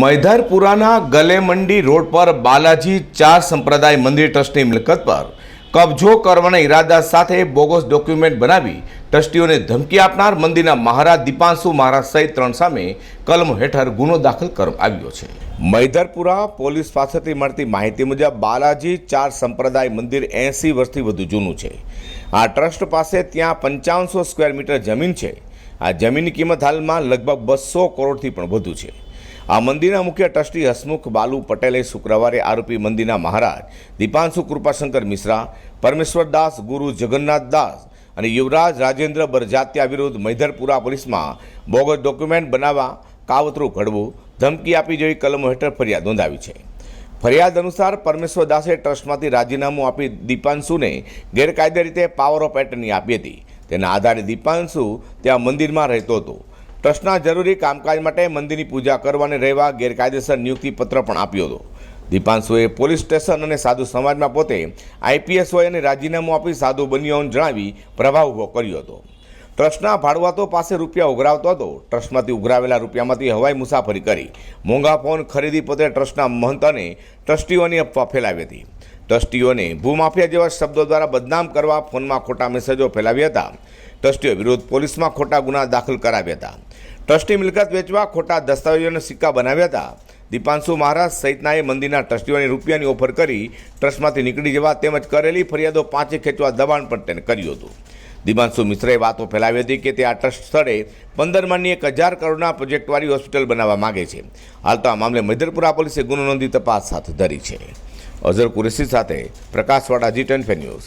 મૈધરપુરાના ગલેમંડી road પર બાલાજી ચાર સંપ્રદાય મંદિર ટ્રસ્ટની મિલકત પર કબજો કરવાના ઈરાદા સાથે બોગસ ડોક્યુમેન્ટ બનાવી ટ્રસ્ટીઓને ધમકી આપનાર મંદિરના મહારાજ દીપાંશુ મહારાજ સહિત ત્રણ સામે કલમ હેઠળ ગુનો દાખલ કરવામાં આવ્યો છે. મૈધરપુરા પોલીસ પાસેથી મળતી માહિતી મુજબ બાલાજી ચાર સંપ્રદાય મંદિર એંસી વર્ષથી વધુ જૂનું છે. આ ટ્રસ્ટ પાસે ત્યાં પંચાવનસો સ્ક્વેર મીટર જમીન છે. આ જમીનની કિંમત હાલમાં લગભગ બસો કરોડથી પણ વધુ છે. આ મંદિરના મુખ્ય ટ્રસ્ટી હસમુખ બાલુ પટેલે શુક્રવારે આરોપી મંદિરના મહારાજ દીપાંશુ કૃપાશંકર મિશ્રા, પરમેશ્વર દાસ, ગુરુ જગન્નાથ દાસ અને યુવરાજ રાજેન્દ્ર બરજાત્યા વિરુદ્ધ મૈધરપુરા પોલીસમાં બોગસ ડોક્યુમેન્ટ બનાવવા કાવતરું ઘડવું ધમકી આપી જેવી કલમો હેઠળ ફરિયાદ નોંધાવી છે. ફરિયાદ અનુસાર પરમેશ્વર દાસે ટ્રસ્ટમાંથી રાજીનામું આપી દીપાંશુને ગેરકાયદે રીતે પાવર ઓફ એટર્ની આપી હતી. તેના આધારે દીપાંશુ ત્યાં મંદિરમાં રહેતો હતો. ટ્રસ્ટના જરૂરી કામકાજ માટે મંદિરની પૂજા કરવાને રહેવા ગેરકાયદેસર નિયુક્તિ પત્ર પણ આપ્યો હતો. દીપાંશુએ પોલીસ સ્ટેશન અને સાધુ સમાજમાં પોતે આઈપીએસ હોય અને રાજીનામું આપી સાધુ બન્યો હોવાનું જણાવી પ્રભાવ ઊભો કર્યો હતો. ટ્રસ્ટના ભાડવાતો પાસે રૂપિયા ઉઘરાવતો હતો. ટ્રસ્ટમાંથી ઉઘરાવેલા રૂપિયામાંથી હવાઈ મુસાફરી કરી, મોંઘા ફોન ખરીદી પોતે ટ્રસ્ટના મહંત અને ટ્રસ્ટીઓની અફવા ફેલાવી હતી. ટ્રસ્ટીઓને ભૂમાફિયા જેવા શબ્દો દ્વારા બદનામ કરવા ફોનમાં ખોટા મેસેજો ફેલાવ્યા હતા. ટ્રસ્ટીઓ વિરુદ્ધ પોલીસમાં ખોટા ગુના દાખલ કરાવ્યા હતા. ટ્રસ્ટી મિલકત વેચવા ખોટા દસ્તાવેજોના સિક્કા બનાવ્યા હતા. દીપાંશુ મહારાજ સહિતનાએ મંદિરના ટ્રસ્ટીઓને રૂપિયાની ઓફર કરી ટ્રસ્ટમાંથી નીકળી જવા તેમજ કરેલી ફરિયાદો પાંચે ખેંચવા દબાણ પણ તેને કર્યું હતું. દીપાંશુ મિશ્રાએ વાતો ફેલાવી હતી કે તે આ ટ્રસ્ટ સ્થળે પંદર માળની એક હજાર કરોડના પ્રોજેક્ટવાળી હોસ્પિટલ બનાવવા માગે છે. હાલ તો આ મામલે મૈદરપુરા પોલીસે ગુનો નોંધી તપાસ હાથ ધરી છે. અઝર કુરેશી સાથે પ્રકાશવાડા જી ટેન ન્યૂઝ.